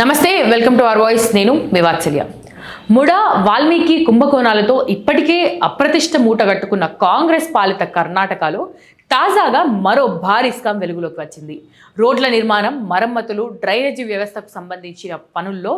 నమస్తే welcome to our voice. నేను మీ వాత్సల్య. MUDA Valmiki కుంభకోణాలతో ఇప్పటికే అప్రతిష్ట మూటగట్టుకున్న కాంగ్రెస్ పాలిత కర్ణాటకలో తాజాగా మరో భారీ స్కామ్ వెలుగులోకి వచ్చింది. రోడ్ల నిర్మాణం మరమ్మతులు డ్రైనేజీ వ్యవస్థకు సంబంధించిన పనుల్లో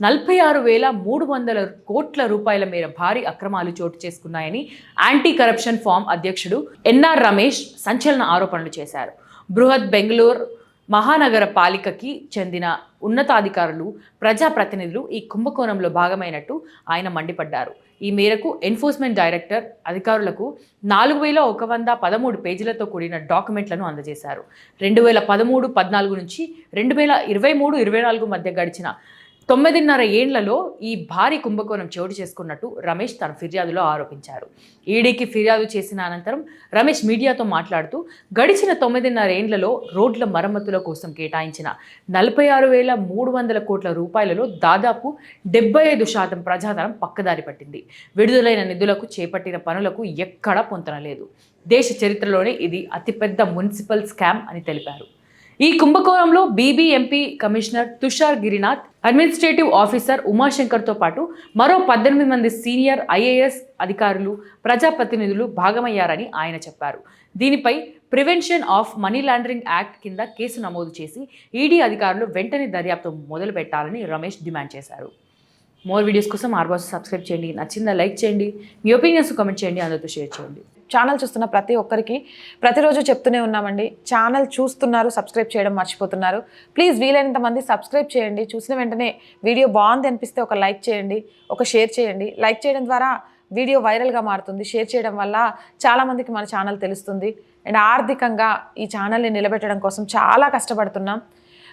నలభై ఆరు వేల మూడు వందల కోట్ల రూపాయల మేర భారీ అక్రమాలు చోటు చేసుకున్నాయని యాంటీ కరప్షన్ ఫామ్ అధ్యక్షుడు ఎన్ఆర్ రమేష్ సంచలన ఆరోపణలు చేశారు. బృహత్ బెంగళూరు మహానగర పాలికకి చెందిన ఉన్నతాధికారులు ప్రజాప్రతినిధులు ఈ కుంభకోణంలో భాగమైనట్టు ఆయన మండిపడ్డారు. ఈ మేరకు ఎన్ఫోర్స్మెంట్ డైరెక్టర్ అధికారులకు నాలుగు వేల ఒక వంద పదమూడు పేజీలతో కూడిన డాక్యుమెంట్లను అందజేశారు. రెండు వేల పదమూడు పద్నాలుగు నుంచి రెండు వేల ఇరవై మూడు ఇరవై నాలుగు మధ్య గడిచిన తొమ్మిదిన్నర ఏండ్లలో ఈ భారీ కుంభకోణం చోటు చేసుకున్నట్టు రమేష్ తన ఫిర్యాదులో ఆరోపించారు. ఈడీకి ఫిర్యాదు చేసిన అనంతరం రమేష్ మీడియాతో మాట్లాడుతూ గడిచిన తొమ్మిదిన్నర ఏండ్లలో రోడ్ల మరమ్మతుల కోసం కేటాయించిన నలభై ఆరు వేల మూడు వందల కోట్ల రూపాయలలో దాదాపు డెబ్బై ఐదు శాతం ప్రజాధనం పక్కదారి పట్టింది. విడుదలైన నిధులకు చేపట్టిన పనులకు ఎక్కడా పొంతనలేదు దేశ చరిత్రలోనే ఇది అతిపెద్ద మున్సిపల్ స్కామ్ అని తెలిపారు. ఈ కుంభకోణంలో BBMP commissioner Tushar Girinath administrative officer ఉమాశంకర్తో పాటు మరో పద్దెనిమిది మంది సీనియర్ ఐఏఎస్ అధికారులు ప్రజాప్రతినిధులు భాగమయ్యారని ఆయన చెప్పారు. దీనిపై prevention of money laundering act కింద కేసు నమోదు చేసి ఈడీ అధికారులు వెంటనే దర్యాప్తు మొదలుపెట్టాలని రమేష్ డిమాండ్ చేశారు. మోర్ వీడియోస్ కోసం ఆర్బాస్ సబ్స్క్రైబ్ చేయండి. నచ్చిందా లైక్ చేయండి. మీ ఒపీనియన్స్ కామెంట్ చేయండి. అందరితో షేర్ చేయండి. ఛానల్ చూస్తున్న ప్రతి ఒక్కరికి ప్రతిరోజు చెప్తూనే ఉన్నామండి. ఛానల్ చూస్తున్నారు సబ్స్క్రైబ్ చేయడం మర్చిపోతున్నారు. ప్లీజ్ వీలైనంత మంది సబ్స్క్రైబ్ చేయండి. చూసిన వెంటనే వీడియో బాగుంది అనిపిస్తే ఒక లైక్ చేయండి ఒక షేర్ చేయండి. లైక్ చేయడం ద్వారా వీడియో వైరల్గా మారుతుంది. షేర్ చేయడం వల్ల చాలామందికి మన ఛానల్ తెలుస్తుంది. అండ్ ఆర్థికంగా ఈ ఛానల్ని నిలబెట్టడం కోసం చాలా కష్టపడుతున్నాం.